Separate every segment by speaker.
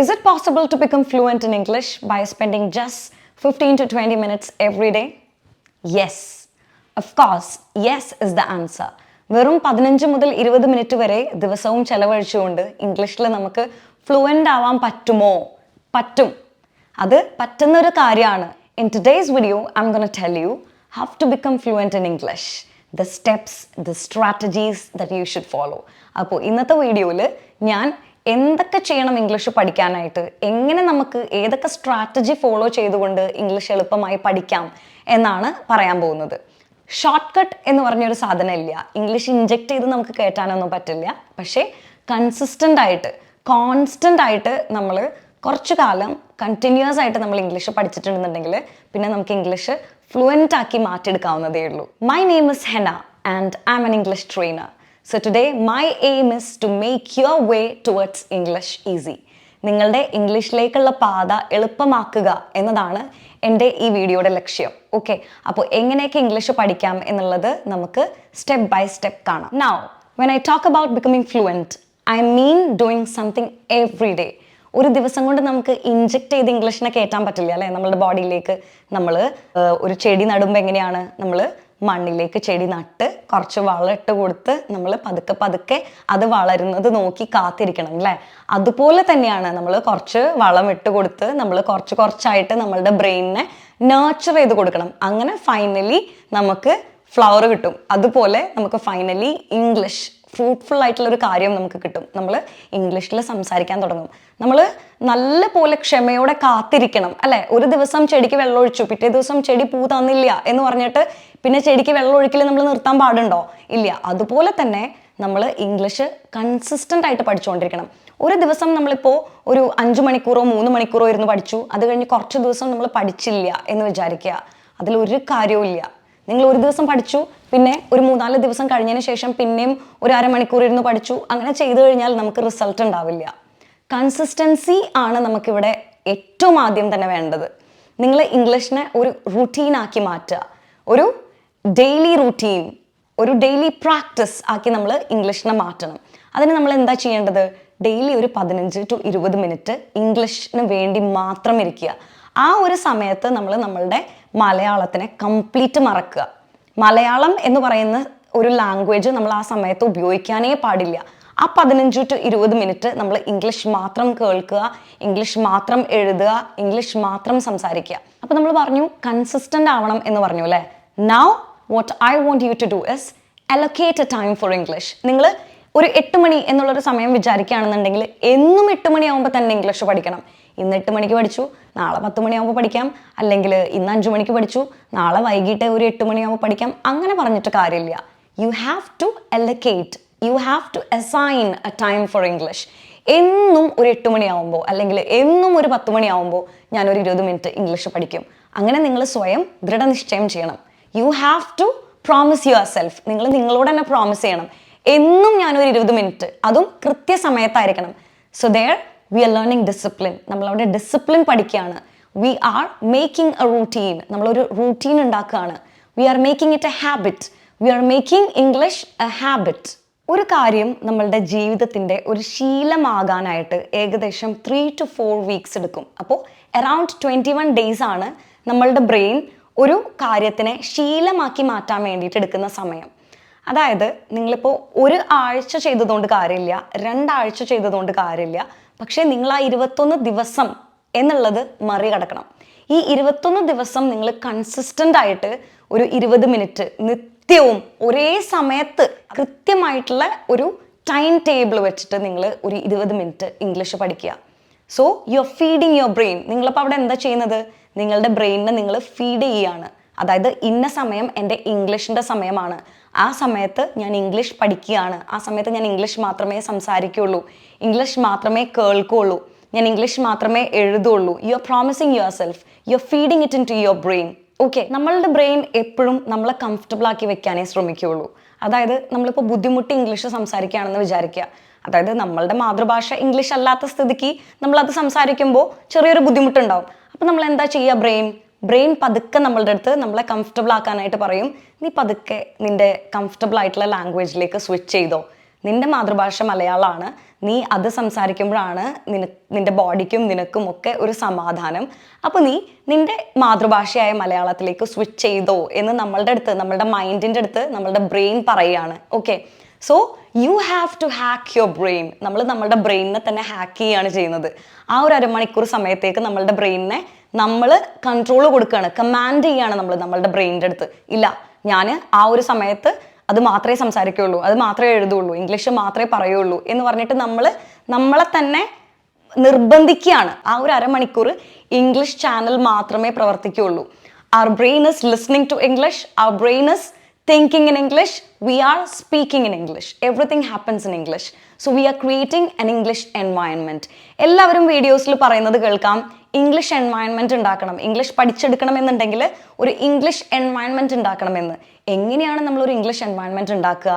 Speaker 1: Is it possible to become fluent in English by spending just 15 to 20 minutes every day? Yes. Of course, yes is the answer. വെറും പതിനഞ്ച് മുതൽ ഇരുപത് minute വരെ ദിവസവും ചെലവഴിച്ചുകൊണ്ട് ഇംഗ്ലീഷിൽ നമുക്ക് ഫ്ലുവന്റ് ആവാൻ പറ്റുമോ പറ്റും അത് പറ്റുന്നൊരു കാര്യമാണ് in today's video I'm gonna tell you how to become fluent in English the steps the strategies that you should follow അപ്പോൾ ഇന്നത്തെ വീഡിയോയിൽ ഞാൻ എന്തൊക്കെ ചെയ്യണം ഇംഗ്ലീഷ് പഠിക്കാനായിട്ട്? എങ്ങനെ നമുക്ക് ഏതൊക്കെ സ്ട്രാറ്റജി ഫോളോ ചെയ്തുകൊണ്ട് ഇംഗ്ലീഷ് എളുപ്പമായി പഠിക്കാം എന്നാണ് പറയാൻ പോകുന്നത്. ഷോർട്ട് കട്ട് എന്ന് പറഞ്ഞൊരു സാധനം ഇല്ല. ഇംഗ്ലീഷ് ഇഞ്ചെക്ട് ചെയ്ത് നമുക്ക് കേട്ടാനൊന്നും പറ്റില്ല. പക്ഷേ കൺസിസ്റ്റന്റ് ആയിട്ട് കോൺസ്റ്റന്റ് ആയിട്ട് നമ്മൾ കുറച്ചു കാലം കണ്ടിന്യൂസ് ആയിട്ട് നമ്മൾ ഇംഗ്ലീഷ് പഠിച്ചിട്ടുണ്ടെന്നുണ്ടെങ്കിൽ പിന്നെ നമുക്ക് ഇംഗ്ലീഷ് ഫ്ലുവന്റ് ആക്കി മാറ്റിയെടുക്കാവുന്നതേ ഉള്ളൂ. My name is Hena and I am an English trainer so today my aim is to make your way towards English easy നിങ്ങളുടെ ഇംഗ്ലീഷിലേക്കുള്ള പാത എളുപ്പമാക്കുക എന്നതാണ് എന്റെ ഈ വീഡിയോയുടെ ലക്ഷ്യം. ഓക്കെ അപ്പോൾ എങ്ങനെയൊക്കെ ഇംഗ്ലീഷ് പഠിക്കാം എന്നുള്ളത് നമുക്ക് സ്റ്റെപ്പ് ബൈ സ്റ്റെപ്പ് കാണാം. Now when I talk about becoming fluent I mean doing something every day ഒരു ദിവസം കൊണ്ട് നമുക്ക് ഇഞ്ചെക്ട് ചെയ്ത് ഇംഗ്ലീഷിനെ കയറ്റാൻ പറ്റില്ല അല്ലേ? നമ്മളുടെ ബോഡിയിലേക്ക് നമ്മൾ ഒരു ചെടി നടുമ്പോൾ എങ്ങനെയാണ് നമ്മൾ മണ്ണിലേക്ക് ചെടി നട്ട് കുറച്ച് വളം ഇട്ട് കൊടുത്ത് നമ്മൾ പതുക്കെ പതുക്കെ അത് വളരുന്നത് നോക്കി കാത്തിരിക്കണം അല്ലേ? അതുപോലെ തന്നെയാണ് നമ്മൾ കുറച്ച് വളം ഇട്ട് കൊടുത്ത് നമ്മൾ കുറച്ച് കുറച്ചായിട്ട് നമ്മളുടെ ബ്രെയിനിനെ നേർച്ചർ ചെയ്ത് കൊടുക്കണം. അങ്ങനെ ഫൈനലി നമുക്ക് ഫ്ലവർ കിട്ടും. അതുപോലെ നമുക്ക് ഫൈനലി ഇംഗ്ലീഷ് ഫ്രൂട്ട്ഫുൾ ആയിട്ടുള്ള ഒരു കാര്യം നമുക്ക് കിട്ടും. നമ്മൾ ഇംഗ്ലീഷിൽ സംസാരിക്കാൻ തുടങ്ങും. നമ്മൾ നല്ല പോലെ ക്ഷമയോടെ കാത്തിരിക്കണം അല്ലെ? ഒരു ദിവസം ചെടിക്ക് വെള്ളം ഒഴിച്ചു പിറ്റേ ദിവസം ചെടി പൂ തന്നില്ല എന്ന് പറഞ്ഞിട്ട് പിന്നെ ചെടിക്ക് വെള്ളം ഒഴിക്കൽ നമ്മൾ നിർത്താൻ പാടുണ്ടോ? ഇല്ല. അതുപോലെ തന്നെ നമ്മൾ ഇംഗ്ലീഷ് കൺസിസ്റ്റന്റ് ആയിട്ട് പഠിച്ചുകൊണ്ടിരിക്കണം ഒരു ദിവസം നമ്മളിപ്പോൾ ഒരു അഞ്ച് മണിക്കൂറോ മൂന്ന് മണിക്കൂറോ ഇരുന്ന് പഠിച്ചു. അത് കഴിഞ്ഞ് കുറച്ച് ദിവസം നമ്മൾ പഠിച്ചില്ല എന്ന് വിചാരിക്കുക. അതിലൊരു കാര്യവും ഇല്ല. നിങ്ങൾ ഒരു ദിവസം പഠിച്ചു പിന്നെ ഒരു മൂന്നാൽ ദിവസം കഴിഞ്ഞതിന് ശേഷം പിന്നെയും ഒരു അരമണിക്കൂർ ഇരുന്ന് പഠിച്ചു. അങ്ങനെ ചെയ്തു കഴിഞ്ഞാൽ നമുക്ക് റിസൾട്ട് ഉണ്ടാവില്ല. കൺസിസ്റ്റൻസി ആണ് നമുക്കിവിടെ ഏറ്റവും ആദ്യം തന്നെ വേണ്ടത്. നിങ്ങൾ ഇംഗ്ലീഷിനെ ഒരു റുട്ടീനാക്കി മാറ്റുക. ഒരു ഡെയിലി റൂട്ടീൻ ഒരു ഡെയിലി പ്രാക്ടീസ് ആക്കി നമ്മൾ ഇംഗ്ലീഷിനെ മാറ്റണം. അതിന് നമ്മൾ എന്താ ചെയ്യേണ്ടത്? ഡെയിലി ഒരു പതിനഞ്ച് ടു ഇരുപത് മിനിറ്റ് ഇംഗ്ലീഷിന് വേണ്ടി മാത്രം ഇരിക്കുക. ആ ഒരു സമയത്ത് നമ്മൾ നമ്മളുടെ മലയാളത്തിനെ കംപ്ലീറ്റ് മറക്കുക. മലയാളം എന്ന് പറയുന്ന ഒരു ലാംഗ്വേജ് നമ്മൾ ആ സമയത്ത് ഉപയോഗിക്കാനേ പാടില്ല. ആ പതിനഞ്ച് ടു ഇരുപത് മിനിറ്റ് നമ്മൾ ഇംഗ്ലീഷ് മാത്രം കേൾക്കുക ഇംഗ്ലീഷ് മാത്രം എഴുതുക ഇംഗ്ലീഷ് മാത്രം സംസാരിക്കുക. അപ്പോൾ നമ്മൾ പറഞ്ഞു കൺസിസ്റ്റന്റ് ആവണം എന്ന് പറഞ്ഞു അല്ലേ? Now what I want you to do is allocate a time for English നിങ്ങൾ ഒരു എട്ട് മണി എന്നുള്ളൊരു സമയം വിചാരിക്കുകയാണെന്നുണ്ടെങ്കിൽ എന്നും എട്ട് മണിയാകുമ്പോൾ തന്നെ ഇംഗ്ലീഷ് പഠിക്കണം. ഇന്ന് എട്ട് മണിക്ക് പഠിച്ചു നാളെ പത്ത് മണിയാകുമ്പോൾ പഠിക്കാം അല്ലെങ്കിൽ ഇന്ന് അഞ്ച് മണിക്ക് പഠിച്ചു നാളെ വൈകിട്ട് ഒരു എട്ട് മണിയാകുമ്പോൾ പഠിക്കാം അങ്ങനെ പറഞ്ഞിട്ട് കാര്യമില്ല. You have to allocate you have to assign a time for English എന്നും ഒരു എട്ട് മണിയാവുമ്പോൾ അല്ലെങ്കിൽ എന്നും ഒരു പത്ത് മണിയാവുമ്പോൾ ഞാനൊരു ഇരുപത് മിനിറ്റ് ഇംഗ്ലീഷ് പഠിക്കും. അങ്ങനെ നിങ്ങൾ സ്വയം ദൃഢനിശ്ചയം ചെയ്യണം. You have to promise yourself നിങ്ങൾ നിങ്ങളോട് തന്നെ പ്രോമിസ് ചെയ്യണം. എന്നും ഞാനൊരു ഇരുപത് മിനിറ്റ് അതും കൃത്യസമയത്തായിരിക്കണം. So there we are learning discipline നമ്മളവിടെ ഡിസിപ്ലിൻ പഠിക്കുകയാണ്. We are making a routine നമ്മളൊരു റൂട്ടീൻ ഉണ്ടാക്കുകയാണ്. We are making it a habit we are making English a habit ഒരു കാര്യം നമ്മളുടെ ജീവിതത്തിന്റെ ഒരു ശീലമാകാനായിട്ട് ഏകദേശം ത്രീ ടു ഫോർ വീക്സ് എടുക്കും. അപ്പോൾ അറൗണ്ട് ട്വന്റി വൺ ഡേയ്സ് ആണ് നമ്മളുടെ ബ്രെയിൻ ഒരു കാര്യത്തിനെ ശീലമാക്കി മാറ്റാൻ വേണ്ടിയിട്ട് എടുക്കുന്ന സമയം. അതായത് നിങ്ങളിപ്പോൾ ഒരു ആഴ്ച ചെയ്തതുകൊണ്ട് കാര്യമില്ല രണ്ടാഴ്ച ചെയ്തതുകൊണ്ട് കാര്യമില്ല പക്ഷേ നിങ്ങൾ ആ ഇരുപത്തൊന്ന് ദിവസം എന്നുള്ളത് മറികടക്കണം. ഈ ഇരുപത്തൊന്ന് ദിവസം നിങ്ങൾ കൺസിസ്റ്റന്റ് ആയിട്ട് ഒരു ഇരുപത് മിനിറ്റ് നിത്യവും ഒരേ സമയത്ത് കൃത്യമായിട്ടുള്ള ഒരു ടൈം ടേബിൾ വെച്ചിട്ട് നിങ്ങൾ ഒരു ഇരുപത് മിനിറ്റ് ഇംഗ്ലീഷ് പഠിക്കുക. So you are feeding your brain നിങ്ങളിപ്പോൾ അവിടെ എന്താ ചെയ്യുന്നത്? നിങ്ങളുടെ ബ്രെയിനിനെ നിങ്ങൾ ഫീഡ് ചെയ്യുകയാണ് അതായത് ഇന്ന സമയം എന്റെ ഇംഗ്ലീഷിന്റെ സമയമാണ്. ആ സമയത്ത് ഞാൻ ഇംഗ്ലീഷ് പഠിക്കുകയാണ്. ആ സമയത്ത് ഞാൻ ഇംഗ്ലീഷ് മാത്രമേ സംസാരിക്കുകയുള്ളൂ. ഇംഗ്ലീഷ് മാത്രമേ കേൾക്കുകയുള്ളൂ. ഞാൻ ഇംഗ്ലീഷ് മാത്രമേ എഴുതുള്ളൂ you are promising yourself you are feeding it into your brain okay നമ്മളുടെ ബ്രെയിൻ എപ്പോഴും നമ്മളെ കംഫർട്ടബിൾ ആക്കി വെക്കാനേ ശ്രമിക്കുകയുള്ളൂ. അതായത് നമ്മളിപ്പോൾ ബുദ്ധിമുട്ടി ഇംഗ്ലീഷ് സംസാരിക്കുകയാണെന്ന് വിചാരിക്കുക. അതായത് നമ്മളുടെ മാതൃഭാഷ ഇംഗ്ലീഷ് അല്ലാത്ത സ്ഥിതിക്ക് നമ്മളത് സംസാരിക്കുമ്പോൾ ചെറിയൊരു ബുദ്ധിമുട്ടുണ്ടാവും. അപ്പോൾ നമ്മൾ എന്താ ചെയ്യുക ബ്രെയിൻ? ബ്രെയിൻ പതുക്കെ നമ്മളുടെ അടുത്ത് നമ്മളെ കംഫർട്ടബിൾ ആക്കാനായിട്ട് പറയും. നീ പതുക്കെ നിന്റെ കംഫർട്ടബിൾ ആയിട്ടുള്ള ലാംഗ്വേജിലേക്ക് സ്വിച്ച് ചെയ്തോ. നിന്റെ മാതൃഭാഷ മലയാളമാണ്. നീ അത് സംസാരിക്കുമ്പോഴാണ് നിന നിന്റെ ബോഡിക്കും നിനക്കും ഒക്കെ ഒരു സമാധാനം. അപ്പോൾ നീ നിന്റെ മാതൃഭാഷയായ മലയാളത്തിലേക്ക് സ്വിച്ച് ചെയ്തോ എന്ന് നമ്മളുടെ അടുത്ത് നമ്മളുടെ മൈൻഡിന്റെ അടുത്ത് നമ്മളുടെ ബ്രെയിൻ പറയുകയാണ് okay so you have to hack your brain നമ്മൾ നമ്മളുടെ ബ്രെയിനിനെ തന്നെ ഹാക്ക് ചെയ്യുകയാണ് ചെയ്യുന്നത്. ആ ഒരു അരമണിക്കൂർ സമയത്തേക്ക് നമ്മളുടെ ബ്രെയിനിനെ നമ്മൾ കൺട്രോൾ കൊടുക്കുകയാണ്. കമാൻഡ് ചെയ്യുകയാണ് നമ്മൾ നമ്മളുടെ ബ്രെയിനിന്റെ അടുത്ത്. ഇല്ല ഞാൻ ആ ഒരു സമയത്ത് അത് മാത്രമേ സംസാരിക്കുകയുള്ളൂ. അത് മാത്രമേ എഴുതുകയുള്ളൂ. ഇംഗ്ലീഷ് മാത്രമേ പറയുള്ളൂ എന്ന് പറഞ്ഞിട്ട് നമ്മൾ നമ്മളെ തന്നെ നിർബന്ധിക്കുകയാണ്. ആ ഒരു അരമണിക്കൂർ ഇംഗ്ലീഷ് ചാനൽ മാത്രമേ പ്രവർത്തിക്കുകയുള്ളൂ. Our brain is listening to English our brain is thinking in English we are speaking in English everything happens in English so we are creating an English environment എല്ലാവരും വീഡിയോസിൽ പറയുന്നത് കേൾക്കാം. ഇംഗ്ലീഷ് എൻവയൺമെന്റ് ഉണ്ടാക്കണം. English പഠിച്ചെടുക്കണമെന്നുണ്ടെങ്കിൽ ഒരു English environment ഉണ്ടാക്കണമെന്ന്. എങ്ങനെയാണ് നമ്മൾ ഒരു ഇംഗ്ലീഷ് എൻവയൺമെന്റ് ഉണ്ടാക്കുക?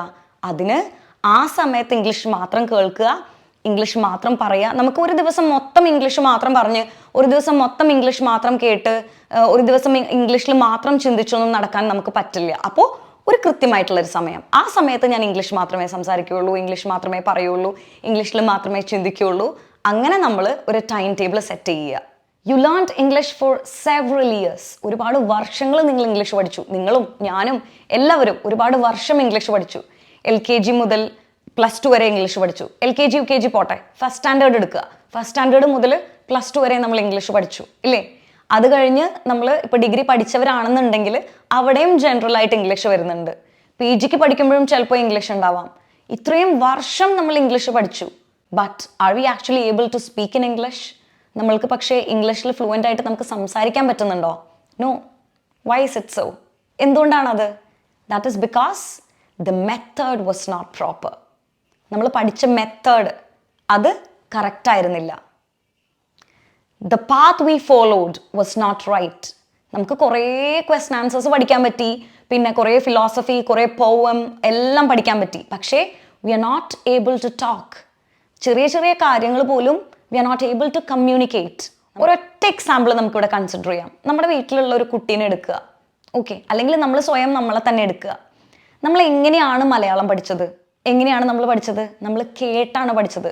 Speaker 1: അതിന് ആ സമയത്ത് ഇംഗ്ലീഷ് മാത്രം കേൾക്കുക. ഇംഗ്ലീഷ് മാത്രം പറയുക. നമുക്ക് ഒരു ദിവസം മൊത്തം ഇംഗ്ലീഷ് മാത്രം പറഞ്ഞ് ഒരു ദിവസം മൊത്തം ഇംഗ്ലീഷ് മാത്രം കേട്ട് ഒരു ദിവസം ഇംഗ്ലീഷിൽ മാത്രം ചിന്തിച്ചൊന്നും നടക്കാൻ നമുക്ക് പറ്റില്ല. അപ്പോൾ ഒരു കൃത്യമായിട്ടുള്ളൊരു സമയം. ആ സമയത്ത് ഞാൻ ഇംഗ്ലീഷ് മാത്രമേ സംസാരിക്കുകയുള്ളൂ ഇംഗ്ലീഷ് മാത്രമേ പറയുള്ളൂ ഇംഗ്ലീഷിൽ മാത്രമേ ചിന്തിക്കുകയുള്ളൂ. അങ്ങനെ നമ്മൾ ഒരു ടൈം ടേബിൾ സെറ്റ് ചെയ്യുക. You learn English for several years ഒരുപാട് വർഷങ്ങൾ നിങ്ങൾ ഇംഗ്ലീഷ് പഠിച്ചു. നിങ്ങളും ഞാനും എല്ലാവരും ഒരുപാട് വർഷം ഇംഗ്ലീഷ് പഠിച്ചു. എൽ കെ ജി മുതൽ പ്ലസ് ടു വരെ ഇംഗ്ലീഷ് പഠിച്ചു. L K G U K G പോട്ടെ. ഫസ്റ്റ് സ്റ്റാൻഡേർഡ് എടുക്കുക. ഫസ്റ്റ് സ്റ്റാൻഡേർഡ് മുതൽ പ്ലസ് ടു വരെ നമ്മൾ ഇംഗ്ലീഷ് പഠിച്ചു. ഇല്ലേ? അത് കഴിഞ്ഞ് നമ്മൾ ഇപ്പോൾ ഡിഗ്രി പഠിച്ചവരാണെന്നുണ്ടെങ്കിൽ അവിടെയും ജനറൽ ആയിട്ട് ഇംഗ്ലീഷ് വരുന്നുണ്ട്. പി ജിക്ക് പഠിക്കുമ്പോഴും ചിലപ്പോൾ ഇംഗ്ലീഷ് ഉണ്ടാവാം. ഇത്രയും വർഷം നമ്മൾ ഇംഗ്ലീഷ് പഠിച്ചു. But are we actually able to speak in English നമ്മൾക്ക് പക്ഷേ ഇംഗ്ലീഷിൽ ഫ്ലുവന്റ് ആയിട്ട് നമുക്ക് സംസാരിക്കാൻ പറ്റുന്നുണ്ടോ? No why is it so എന്തുകൊണ്ടാണത്? That is because the method was not proper നമ്മൾ പഠിച്ച മെത്തേഡ് അത് കറക്റ്റ് ആയിരുന്നില്ല. The path we followed was not right നമുക്ക് കുറേ ക്വസ്റ്റൻ ആൻസേഴ്സ് പഠിക്കാൻ പറ്റി. പിന്നെ കുറേ ഫിലോസഫി കുറേ പോവം എല്ലാം പഠിക്കാൻ പറ്റി. പക്ഷേ we are not able to talk ചെറിയ ചെറിയ കാര്യങ്ങൾ പോലും we are not able to communicate ഒരൊറ്റ എക്സാമ്പിൾ നമുക്കിവിടെ കൺസിഡർ ചെയ്യാം. നമ്മുടെ വീട്ടിലുള്ള ഒരു കുട്ടീനെ എടുക്കുക. ഓക്കെ അല്ലെങ്കിൽ നമ്മൾ സ്വയം നമ്മളെ തന്നെ എടുക്കുക. നമ്മൾ എങ്ങനെയാണ് മലയാളം പഠിച്ചത്? എങ്ങനെയാണ് നമ്മൾ പഠിച്ചത്? നമ്മൾ കേട്ടാണ് പഠിച്ചത്.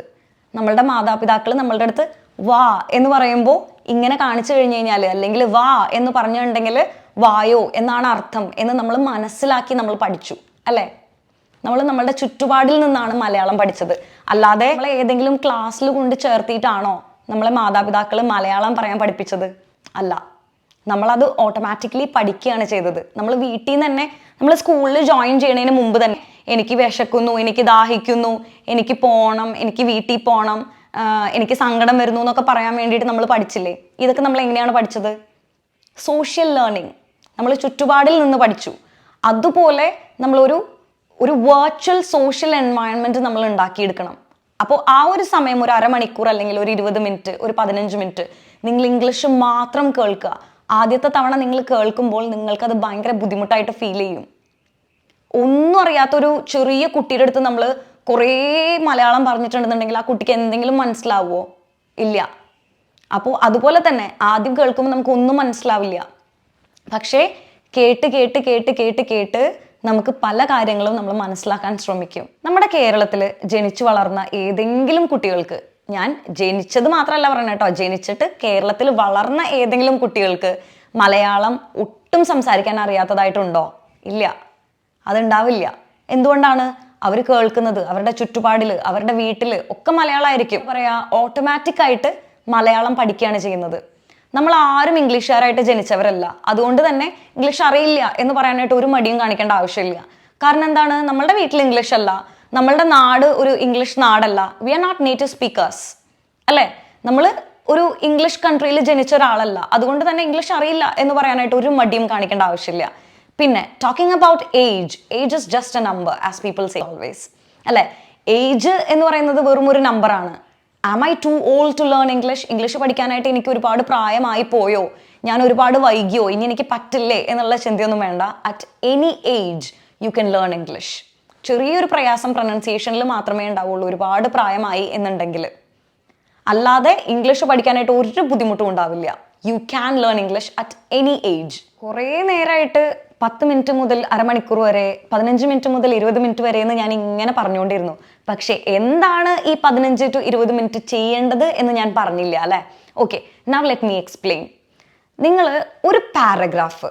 Speaker 1: നമ്മളുടെ മാതാപിതാക്കൾ നമ്മളുടെ അടുത്ത് വാ എന്ന് പറയുമ്പോൾ ഇങ്ങനെ കാണിച്ചു കഴിഞ്ഞു കഴിഞ്ഞാൽ അല്ലെങ്കിൽ വാ എന്ന് പറഞ്ഞിട്ടുണ്ടെങ്കിൽ വായോ എന്നാണ് അർത്ഥം എന്ന് നമ്മൾ മനസ്സിലാക്കി നമ്മൾ പഠിച്ചു അല്ലേ? നമ്മൾ നമ്മളുടെ ചുറ്റുപാടിൽ നിന്നാണ് മലയാളം പഠിച്ചത്. അല്ലാതെ നമ്മളെ ഏതെങ്കിലും ക്ലാസ്സിൽ കൊണ്ട് ചേർത്തിയിട്ടാണോ നമ്മളെ മാതാപിതാക്കൾ മലയാളം പറയാൻ പഠിപ്പിച്ചത്? അല്ല. നമ്മളത് ഓട്ടോമാറ്റിക്കലി പഠിക്കുകയാണ് ചെയ്തത്. നമ്മൾ വീട്ടിൽ നിന്ന് തന്നെ നമ്മൾ സ്കൂളിൽ ജോയിൻ ചെയ്യണതിന് മുമ്പ് തന്നെ എനിക്ക് വിശക്കുന്നു എനിക്ക് ദാഹിക്കുന്നു എനിക്ക് പോകണം എനിക്ക് വീട്ടിൽ പോകണം എനിക്ക് സങ്കടം വരുന്നു എന്നൊക്കെ പറയാൻ വേണ്ടിയിട്ട് നമ്മൾ പഠിച്ചില്ലേ? ഇതൊക്കെ നമ്മൾ എങ്ങനെയാണ് പഠിച്ചത്? സോഷ്യൽ ലേണിംഗ് നമ്മൾ ചുറ്റുപാടിൽ നിന്ന് പഠിച്ചു. അതുപോലെ നമ്മളൊരു ഒരു വെർച്വൽ സോഷ്യൽ എൻവയൺമെന്റ് നമ്മൾ ഉണ്ടാക്കിയെടുക്കണം. അപ്പോൾ ആ ഒരു സമയം ഒരു അരമണിക്കൂർ അല്ലെങ്കിൽ ഒരു ഇരുപത് മിനിറ്റ് ഒരു പതിനഞ്ച് മിനിറ്റ് നിങ്ങൾ ഇംഗ്ലീഷ് മാത്രം കേൾക്കുക. ആദ്യത്തെ തവണ നിങ്ങൾ കേൾക്കുമ്പോൾ നിങ്ങൾക്കത് ഭയങ്കര ബുദ്ധിമുട്ടായിട്ട് ഫീൽ ചെയ്യും. ഒന്നും അറിയാത്തൊരു ചെറിയ കുട്ടിയുടെ അടുത്ത് നമ്മൾ കുറേ മലയാളം പറഞ്ഞിട്ടുണ്ടെന്നുണ്ടെങ്കിൽ ആ കുട്ടിക്ക് എന്തെങ്കിലും മനസ്സിലാവുമോ ഇല്ല. അപ്പോൾ അതുപോലെ തന്നെ ആദ്യം കേൾക്കുമ്പോൾ നമുക്കൊന്നും മനസ്സിലാവില്ല. പക്ഷേ കേട്ട് കേട്ട് കേട്ട് കേട്ട് കേട്ട് നമുക്ക് പല കാര്യങ്ങളും നമ്മൾ മനസ്സിലാക്കാൻ ശ്രമിക്കും. നമ്മുടെ കേരളത്തിൽ ജനിച്ചു വളർന്ന ഏതെങ്കിലും കുട്ടികൾക്ക് ഞാൻ ജനിച്ചത് മാത്രമല്ല പറയുന്നത് കേട്ടോ ജനിച്ചിട്ട് കേരളത്തിൽ വളർന്ന ഏതെങ്കിലും കുട്ടികൾക്ക് മലയാളം ഒട്ടും സംസാരിക്കാൻ അറിയാത്തതായിട്ടുണ്ടോ? ഇല്ല. അതുണ്ടാവില്ല. എന്തുകൊണ്ടാണ്? അവർ കേൾക്കുന്നത് അവരുടെ ചുറ്റുപാടിൽ അവരുടെ വീട്ടിൽ ഒക്കെ മലയാളമായിരിക്കും പറയാ ഓട്ടോമാറ്റിക് ആയിട്ട് മലയാളം പഠിക്കുകയാണ് ചെയ്യുന്നത്. നമ്മൾ ആരും ഇംഗ്ലീഷുകാരായിട്ട് ജനിച്ചവരല്ല. അതുകൊണ്ട് തന്നെ ഇംഗ്ലീഷ് അറിയില്ല എന്ന് പറയാനായിട്ട് ഒരു മടിയും കാണിക്കേണ്ട ആവശ്യമില്ല. കാരണം എന്താണ്? നമ്മളുടെ വീട്ടിൽ ഇംഗ്ലീഷ് അല്ല. നമ്മളുടെ നാട് ഒരു English നാടല്ല. We are not native speakers അല്ലേ? നമ്മൾ ഒരു ഇംഗ്ലീഷ് കൺട്രിയിൽ ജനിച്ച ഒരാളല്ല. അതുകൊണ്ട് തന്നെ ഇംഗ്ലീഷ് അറിയില്ല എന്ന് പറയാനായിട്ട് ഒരു മടിയും കാണിക്കേണ്ട ആവശ്യമില്ല. പിന്നെ talking about age age is just a number as people say always അല്ലേ? ഏജ് എന്ന് പറയുന്നത് വെറും ഒരു നമ്പറാണ് am I too old to learn English English പഠിക്കാനായിട്ട് എനിക്ക് ഒരുപാട് പ്രായമായി പോയോ? ഞാൻ ഒരുപാട് വൈകിയോ? ഇനി എനിക്ക് പറ്റില്ലേ? എന്നുള്ള ചിന്തയൊന്നും വേണ്ട. At any age you can learn English ചെറിയൊരു പ്രയാസം പ്രൊനൗൺസിയേഷനിൽ മാത്രമേ ഉണ്ടാവുള്ളൂ. ഒരുപാട് പ്രായമായി എന്നുണ്ടെങ്കിൽ. അല്ലാതെ ഇംഗ്ലീഷ് പഠിക്കാനായിട്ട് ഒരു ബുദ്ധിമുട്ടും ഉണ്ടാവില്ല. You can learn English at any age കുറേ നേരമായിട്ട് പത്ത് മിനിറ്റ് മുതൽ അരമണിക്കൂർ വരെ പതിനഞ്ച് മിനിറ്റ് മുതൽ ഇരുപത് മിനിറ്റ് വരെ എന്ന് ഞാൻ ഇങ്ങനെ പറഞ്ഞുകൊണ്ടിരുന്നു. പക്ഷേ എന്താണ് ഈ പതിനഞ്ച് ടു ഇരുപത് മിനിറ്റ് ചെയ്യേണ്ടത് എന്ന് ഞാൻ പറഞ്ഞില്ല അല്ലേ? Okay now let me explain നിങ്ങൾ ഒരു പാരഗ്രാഫ്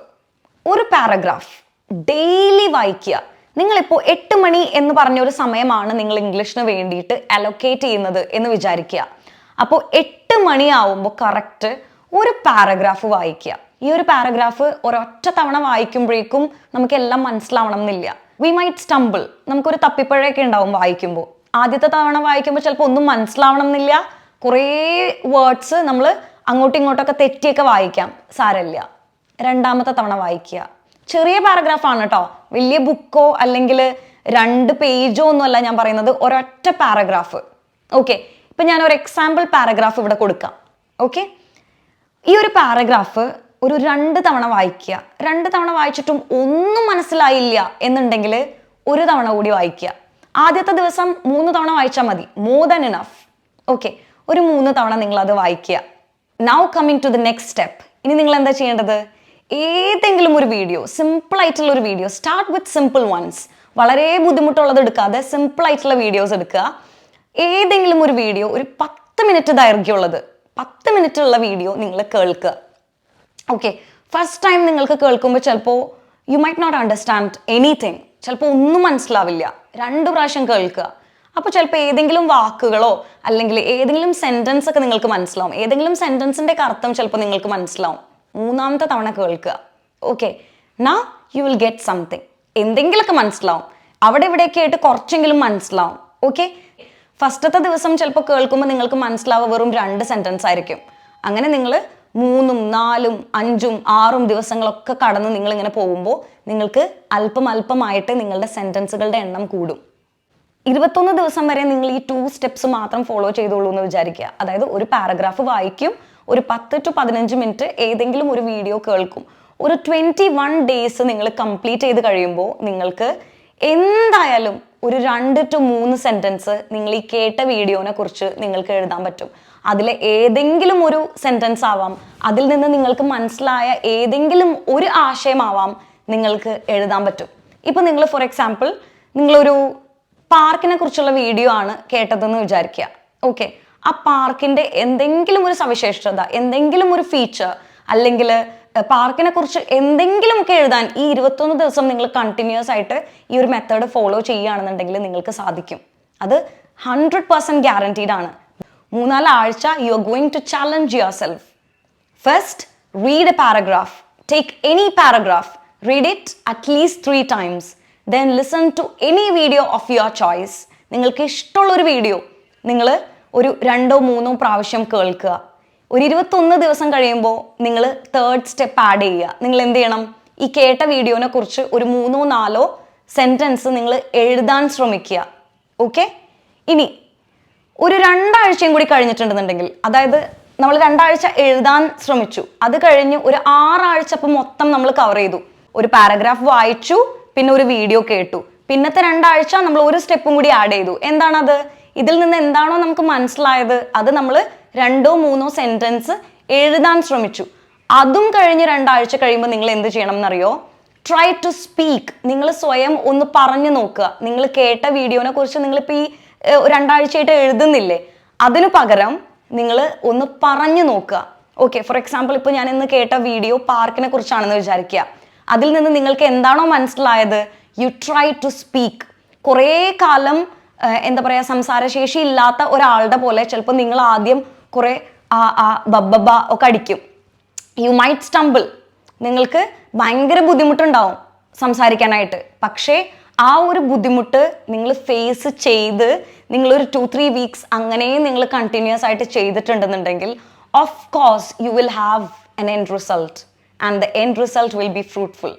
Speaker 1: ഒരു പാരഗ്രാഫ് ഡെയിലി വായിക്കുക. നിങ്ങളിപ്പോൾ എട്ട് മണി എന്ന് പറഞ്ഞ ഒരു സമയമാണ് നിങ്ങൾ ഇംഗ്ലീഷിന് വേണ്ടിയിട്ട് അലോക്കേറ്റ് ചെയ്യുന്നത് എന്ന് വിചാരിക്കുക. അപ്പോൾ എട്ട് മണിയാവുമ്പോൾ കറക്റ്റ് ഒരു പാരഗ്രാഫ് വായിക്കുക. ഈ ഒരു പാരഗ്രാഫ് ഒരൊറ്റ തവണ വായിക്കുമ്പോഴേക്കും നമുക്ക് എല്ലാം മനസ്സിലാവണം എന്നില്ല വി മൈറ്റ് സ്റ്റംബിൾ നമുക്കൊരു തപ്പിപ്പഴയൊക്കെ ഉണ്ടാവും വായിക്കുമ്പോൾ. ആദ്യത്തെ തവണ വായിക്കുമ്പോൾ ചിലപ്പോൾ ഒന്നും മനസ്സിലാവണം എന്നില്ല കുറേ വേർഡ്സ് നമ്മൾ അങ്ങോട്ടും ഇങ്ങോട്ടൊക്കെ തെറ്റിയൊക്കെ വായിക്കാം. സാരമില്ല. രണ്ടാമത്തെ തവണ വായിക്കുക. ചെറിയ പാരഗ്രാഫാണ് കേട്ടോ വലിയ ബുക്കോ അല്ലെങ്കിൽ രണ്ട് പേജോ ഒന്നുമല്ല ഞാൻ പറയുന്നത്. ഒരൊറ്റ പാരഗ്രാഫ് ഓക്കെ ഇപ്പം ഞാൻ ഒരു എക്സാമ്പിൾ പാരഗ്രാഫ് ഇവിടെ കൊടുക്കാം. ഓക്കെ ഈ ഒരു പാരഗ്രാഫ് ഒരു രണ്ട് തവണ വായിക്കുക. രണ്ട് തവണ വായിച്ചിട്ടും ഒന്നും മനസ്സിലായില്ല എന്നുണ്ടെങ്കിൽ ഒരു തവണ കൂടി വായിക്കുക. ആദ്യത്തെ ദിവസം മൂന്ന് തവണ വായിച്ചാൽ മതി. മോർ ദാൻ ഇനഫ് ഓക്കെ ഒരു മൂന്ന് തവണ നിങ്ങൾ അത് വായിക്കുക. Now coming to the next step ഇനി നിങ്ങൾ എന്താ ചെയ്യേണ്ടത്? ഏതെങ്കിലും ഒരു വീഡിയോ സിമ്പിൾ ആയിട്ടുള്ള ഒരു video start with simple ones വളരെ ബുദ്ധിമുട്ടുള്ളത് എടുക്കാതെ സിമ്പിൾ ആയിട്ടുള്ള വീഡിയോസ് എടുക്കുക. ഏതെങ്കിലും ഒരു വീഡിയോ ഒരു പത്ത് മിനിറ്റ് ദൈർഘ്യമുള്ളത്. പത്ത് മിനിറ്റ് ഉള്ള വീഡിയോ നിങ്ങൾ കേൾക്കുക. ഓക്കെ ഫസ്റ്റ് ടൈം നിങ്ങൾക്ക് കേൾക്കുമ്പോൾ ചിലപ്പോൾ you might not understand anything ചിലപ്പോൾ ഒന്നും മനസ്സിലാവില്ല. രണ്ട് പ്രാവശ്യം കേൾക്കുക. അപ്പോൾ ചിലപ്പോൾ ഏതെങ്കിലും വാക്കുകളോ അല്ലെങ്കിൽ ഏതെങ്കിലും സെന്റൻസ് ഒക്കെ നിങ്ങൾക്ക് മനസ്സിലാവും. ഏതെങ്കിലും സെന്റൻസിന്റെ അർത്ഥം ചിലപ്പോൾ നിങ്ങൾക്ക് മനസ്സിലാവും. മൂന്നാമത്തെ തവണ കേൾക്കുക. ഓക്കെ നാ യു വിൽ ഗെറ്റ് സംതിങ് എന്തെങ്കിലുമൊക്കെ മനസ്സിലാവും. അവിടെ ഇവിടെയൊക്കെ ആയിട്ട് കുറച്ചെങ്കിലും മനസ്സിലാവും. ഓക്കെ ഫസ്റ്റത്തെ ദിവസം ചിലപ്പോൾ കേൾക്കുമ്പോൾ നിങ്ങൾക്ക് മനസ്സിലാവുക വെറും രണ്ട് സെന്റൻസ് ആയിരിക്കും. അങ്ങനെ നിങ്ങൾ മൂന്നും നാലും അഞ്ചും ആറും ദിവസങ്ങളൊക്കെ കടന്ന് നിങ്ങൾ ഇങ്ങനെ പോകുമ്പോൾ നിങ്ങൾക്ക് അല്പം അല്പമായിട്ട് നിങ്ങളുടെ സെന്റൻസുകളുടെ എണ്ണം കൂടും. ഇരുപത്തൊന്ന് ദിവസം വരെ നിങ്ങൾ ഈ ടു സ്റ്റെപ്സ് മാത്രം ഫോളോ ചെയ്തോളൂ എന്ന് വിചാരിക്കുക. അതായത് ഒരു പാരഗ്രാഫ് വായിക്കും ഒരു പത്ത് ടു പതിനഞ്ച് മിനിറ്റ് ഏതെങ്കിലും ഒരു വീഡിയോ കേൾക്കും. ഒരു ട്വന്റി വൺ ഡേയ്സ് നിങ്ങൾ കംപ്ലീറ്റ് ചെയ്ത് കഴിയുമ്പോൾ നിങ്ങൾക്ക് എന്തായാലും ഒരു രണ്ട് ടു മൂന്ന് സെന്റൻസ് നിങ്ങൾ ഈ കേട്ട വീഡിയോനെ കുറിച്ച് നിങ്ങൾക്ക് എഴുതാൻ പറ്റും. അതിലെ ഏതെങ്കിലും ഒരു സെന്റൻസ് ആവാം. അതിൽ നിന്ന് നിങ്ങൾക്ക് മനസ്സിലായ ഏതെങ്കിലും ഒരു ആശയമാവാം നിങ്ങൾക്ക് എഴുതാൻ പറ്റും. ഇപ്പം നിങ്ങൾ ഫോർ എക്സാമ്പിൾ നിങ്ങളൊരു പാർക്കിനെ കുറിച്ചുള്ള വീഡിയോ ആണ് കേട്ടതെന്ന് വിചാരിക്കുക. ഓക്കെ ആ പാർക്കിന്റെ എന്തെങ്കിലും ഒരു സവിശേഷത എന്തെങ്കിലും ഒരു ഫീച്ചർ അല്ലെങ്കിൽ പാർക്കിനെ കുറിച്ച് എന്തെങ്കിലുമൊക്കെ എഴുതാൻ ഈ ഇരുപത്തൊന്ന് ദിവസം നിങ്ങൾ കണ്ടിന്യൂസ് ആയിട്ട് ഈ ഒരു മെത്തേഡ് ഫോളോ ചെയ്യുകയാണെന്നുണ്ടെങ്കിൽ നിങ്ങൾക്ക് സാധിക്കും. അത് ഹൺഡ്രഡ് പെർസെന്റ് ഗ്യാരണ്ടീഡ് ആണ്. മൂന്നാൽ ആഴ്ച you are going to challenge yourself first read a paragraph take any paragraph read it at least three times then listen to any video of your choice. നിങ്ങൾക്ക് ഇഷ്ടമുള്ളൊരു video നിങ്ങൾ ഒരു രണ്ടോ മൂന്നോ പ്രാവശ്യം കേൾക്കുക. ഒരു ഇരുപത്തൊന്ന് ദിവസം കഴിയുമ്പോൾ നിങ്ങൾ തേർഡ് സ്റ്റെപ്പ് ആഡ് ചെയ്യുക. നിങ്ങൾ എന്ത് ചെയ്യണം? ഈ കേട്ട വീഡിയോനെ കുറിച്ച് ഒരു മൂന്നോ നാലോ സെന്റൻസ് നിങ്ങൾ എഴുതാൻ ശ്രമിക്കുക. ഓക്കെ ഇനി ഒരു രണ്ടാഴ്ചയും കൂടി കഴിഞ്ഞിട്ടുണ്ടെന്നുണ്ടെങ്കിൽ അതായത് നമ്മൾ രണ്ടാഴ്ച എഴുതാൻ ശ്രമിച്ചു. അത് കഴിഞ്ഞ് ഒരു ആറാഴ്ച അപ്പം മൊത്തം നമ്മൾ കവർ ചെയ്തു. ഒരു പാരഗ്രാഫ് വായിച്ചു പിന്നെ ഒരു വീഡിയോ കേട്ടു. പിന്നത്തെ രണ്ടാഴ്ച നമ്മൾ ഒരു സ്റ്റെപ്പും കൂടി ആഡ് ചെയ്തു. എന്താണത്? ഇതിൽ നിന്ന് എന്താണോ നമുക്ക് മനസ്സിലായത് അത് നമ്മൾ രണ്ടോ മൂന്നോ സെന്റൻസ് എഴുതാൻ ശ്രമിച്ചു. അതും കഴിഞ്ഞ് രണ്ടാഴ്ച കഴിയുമ്പോൾ നിങ്ങൾ എന്ത് ചെയ്യണം എന്നറിയോ ട്രൈ ടു സ്പീക്ക് നിങ്ങൾ സ്വയം ഒന്ന് പറഞ്ഞു നോക്കുക. നിങ്ങൾ കേട്ട വീഡിയോനെ കുറിച്ച് നിങ്ങളിപ്പോൾ ഈ രണ്ടാഴ്ചയായിട്ട് എഴുതുന്നില്ലേ? അതിനു പകരം നിങ്ങൾ ഒന്ന് പറഞ്ഞു നോക്കുക. ഓക്കെ ഫോർ എക്സാമ്പിൾ ഇപ്പോൾ ഞാൻ ഇന്ന് കേട്ട വീഡിയോ പാർക്കിനെ കുറിച്ചാണെന്ന് വിചാരിക്കുക. അതിൽ നിന്ന് നിങ്ങൾക്ക് എന്താണോ മനസ്സിലായത്? യു ട്രൈ ടു സ്പീക്ക് കുറേ കാലം എന്താ പറയുക സംസാരശേഷി ഇല്ലാത്ത ഒരാളുടെ പോലെ ചിലപ്പോൾ നിങ്ങൾ ആദ്യം കുറേ ആ ആ ബബ്ബബ ഒക്കെ അടിക്കും. യു മൈറ്റ് സ്റ്റംബിൾ നിങ്ങൾക്ക് ഭയങ്കര ബുദ്ധിമുട്ടുണ്ടാവും സംസാരിക്കാനായിട്ട്. പക്ഷേ ആ ഒരു ബുദ്ധിമുട്ട് നിങ്ങൾ ഫേസ് ചെയ്ത് നിങ്ങളൊരു ടു ത്രീ വീക്സ് അങ്ങനെ നിങ്ങൾ കണ്ടിന്യൂസ് ആയിട്ട് ചെയ്തിട്ടുണ്ടെന്നുണ്ടെങ്കിൽ of course you will have an end result and the end result will be fruitful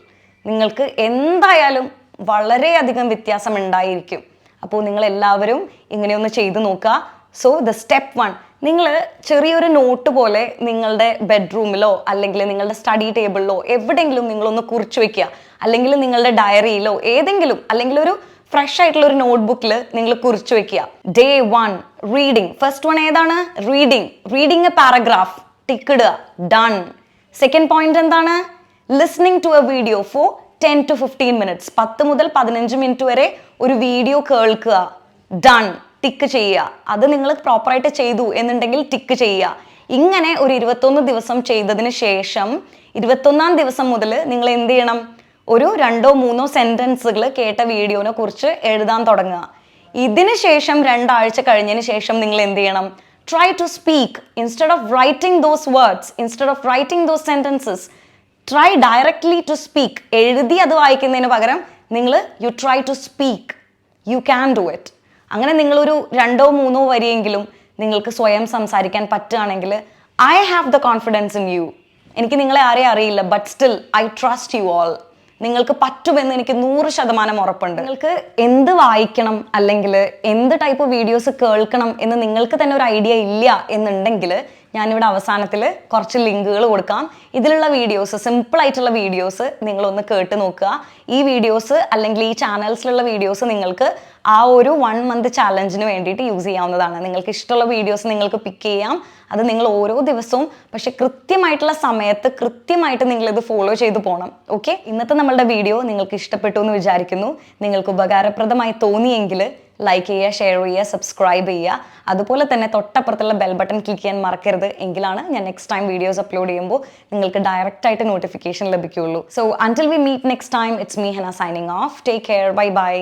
Speaker 1: നിങ്ങൾക്ക് എന്തായാലും വളരെയധികം വ്യത്യാസം ഉണ്ടായിരിക്കും. അപ്പോൾ നിങ്ങൾ എല്ലാവരും ഇങ്ങനെയൊന്ന് ചെയ്തു നോക്കുക. സോ ദ സ്റ്റെപ്പ് വൺ നിങ്ങൾ ചെറിയൊരു നോട്ട് പോലെ നിങ്ങളുടെ ബെഡ്റൂമിലോ അല്ലെങ്കിൽ നിങ്ങളുടെ സ്റ്റഡി ടേബിളിലോ എവിടെയെങ്കിലും നിങ്ങളൊന്ന് കുറിച്ച് വെക്കുക. അല്ലെങ്കിൽ നിങ്ങളുടെ ഡയറിയിലോ ഏതെങ്കിലും അല്ലെങ്കിൽ ഒരു ഫ്രഷ് ആയിട്ടുള്ള ഒരു നോട്ട്ബുക്കിൽ നിങ്ങൾ കുറിച്ച് വെക്കുക. Day one reading first one ഏതാണ്? റീഡിങ് റീഡിങ് എ പാരഗ്രാഫ് ടിക്കിടുക ഡൺ സെക്കൻഡ് പോയിന്റ് എന്താണ്? Listening to a video for ten to fifteen minutes പത്ത് മുതൽ പതിനഞ്ച് മിനിറ്റ് വരെ ഒരു വീഡിയോ കേൾക്കുക. ഡൺ ടിക്ക് ചെയ്യുക. അത് നിങ്ങൾ പ്രോപ്പറായിട്ട് ചെയ്തു എന്നുണ്ടെങ്കിൽ ടിക്ക് ചെയ്യുക. ഇങ്ങനെ ഒരു ഇരുപത്തൊന്ന് ദിവസം ചെയ്തതിന് ശേഷം ഇരുപത്തൊന്നാം ദിവസം മുതൽ നിങ്ങൾ എന്ത് ചെയ്യണം? ഒരു രണ്ടോ മൂന്നോ സെന്റൻസുകൾ കേട്ട വീഡിയോനെ കുറിച്ച് എഴുതാൻ തുടങ്ങുക. ഇതിന് ശേഷം രണ്ടാഴ്ച കഴിഞ്ഞതിന് ശേഷം നിങ്ങൾ എന്ത് ചെയ്യണം? Try to speak instead of writing those words instead of writing those sentences try directly to speak എഴുതി അത് വായിക്കുന്നതിന് പകരം നിങ്ങൾ you try to speak you can do it അങ്ങനെ നിങ്ങളൊരു രണ്ടോ മൂന്നോ വരിയെങ്കിലും നിങ്ങൾക്ക് സ്വയം സംസാരിക്കാൻ പറ്റുകയാണെങ്കിൽ I have the confidence in you എനിക്ക് നിങ്ങളെ ആരെയും അറിയില്ല but still I trust you all നിങ്ങൾക്ക് പറ്റുമെന്ന് എനിക്ക് നൂറ് ശതമാനം ഉറപ്പുണ്ട്. നിങ്ങൾക്ക് എന്ത് വായിക്കണം അല്ലെങ്കിൽ എന്ത് ടൈപ്പ് വീഡിയോസ് കേൾക്കണം എന്ന് നിങ്ങൾക്ക് തന്നെ ഒരു ഐഡിയ ഇല്ല എന്നുണ്ടെങ്കിൽ ഞാനിവിടെ അവസാനത്തിൽ കുറച്ച് ലിങ്കുകൾ കൊടുക്കാം. ഇതിലുള്ള വീഡിയോസ് സിമ്പിൾ ആയിട്ടുള്ള വീഡിയോസ് നിങ്ങളൊന്ന് കേട്ട് നോക്കുക. ഈ വീഡിയോസ് അല്ലെങ്കിൽ ഈ ചാനൽസിലുള്ള വീഡിയോസ് നിങ്ങൾക്ക് ആ ഒരു വൺ മന്ത് ചാലഞ്ചിന് വേണ്ടിയിട്ട് യൂസ് ചെയ്യാവുന്നതാണ്. നിങ്ങൾക്ക് ഇഷ്ടമുള്ള വീഡിയോസ് നിങ്ങൾക്ക് പിക്ക് ചെയ്യാം. അത് നിങ്ങൾ ഓരോ ദിവസവും പക്ഷെ കൃത്യമായിട്ടുള്ള സമയത്ത് കൃത്യമായിട്ട് നിങ്ങളിത് ഫോളോ ചെയ്തു പോകണം ഓക്കെ ഇന്നത്തെ നമ്മളുടെ വീഡിയോ നിങ്ങൾക്ക് ഇഷ്ടപ്പെട്ടു എന്ന് വിചാരിക്കുന്നു. നിങ്ങൾക്ക് ഉപകാരപ്രദമായി തോന്നിയെങ്കിൽ ലൈക്ക് ചെയ്യുക ഷെയർ ചെയ്യുക സബ്സ്ക്രൈബ് ചെയ്യുക. അതുപോലെ തന്നെ തൊട്ടപ്പുറത്തുള്ള ബെൽ ബട്ടൺ ക്ലിക്ക് ചെയ്യാൻ മറക്കരുത്. എങ്കിലാണ് ഞാൻ നെക്സ്റ്റ് ടൈം വീഡിയോസ് അപ്ലോഡ് ചെയ്യുമ്പോൾ നിങ്ങൾക്ക് ഡയറക്റ്റ് ആയിട്ട് നോട്ടിഫിക്കേഷൻ ലഭിക്കുകയുള്ളൂ. So until we meet next time it's me Hena signing off take care bye bye